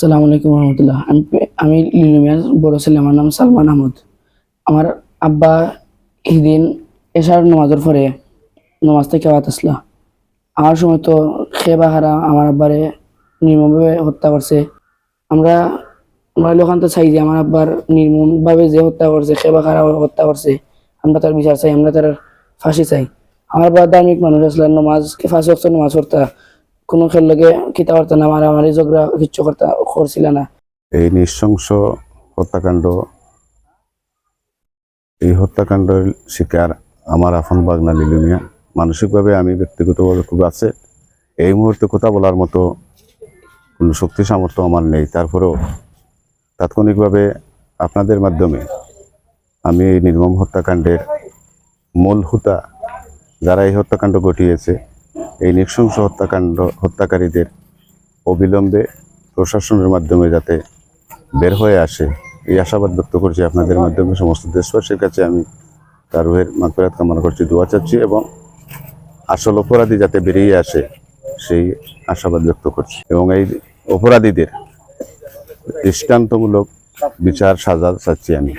আসসালামু আলাইকুম রহমতুল্লাহ। আমি আমি লিলুমিয়ার বড় ছেলে, আমার নাম সালমান আহমদ। আমার আব্বা সেদিন এশার নামাজের পরে নামাজ থেকে আওয়াত আসলা। আমার সময় তো খেবা হারা, আমার আব্বারে নির্মমভাবে হত্যা করছে। আমরা আমরা লোকান্ত চাই যে আমার আব্বার নির্মমভাবে যে হত্যা করছে, খেবা হারা হত্যা করছে, আমরা তার বিচার চাই, আমরা তার ফাঁসি চাই। আমার আব্বা ধার্মিক মানুষ আসলে নামাজ ফাঁসি অক্ষ নামাজ করতা কোনো খেল লাগে কিতা করতা না, মারামারি, ঝগড়া, কিচ্ছু করতা, করছিল না। এই নৃশংস হত্যাকাণ্ড, এই হত্যাকাণ্ডের শিকার আমার আপন বাগনা লিলুমিয়া। মানসিকভাবে আমি ব্যক্তিগতভাবে খুব আছে। এই মুহূর্তে কথা বলার মতো কোনো শক্তি সামর্থ্য আমার নেই। তারপরেও তাৎক্ষণিকভাবে আপনাদের মাধ্যমে আমি এই নির্মম হত্যাকাণ্ডের মূল হুতা, যারা এই হত্যাকাণ্ড ঘটিয়েছে এই নৃশংস হত্যাকাণ্ড হত্যাকারীদের অবিলম্বে প্রশাসনের মাধ্যমে যাতে বের হয়ে আসে, এই আশাবাদ ব্যক্ত করছি আপনাদের মাধ্যমে, সমস্ত দেশবাসীর কাছে আমি তার রুহের মাগফিরাত কামনা করছি, দোয়া চাচ্ছি এবং আসল অপরাধী যাতে বেরিয়ে আসে, সেই আশাবাদ ব্যক্ত করছি। এবং এই অপরাধীদের দৃষ্টান্তমূলক বিচার সাজা চাচ্ছি আমি।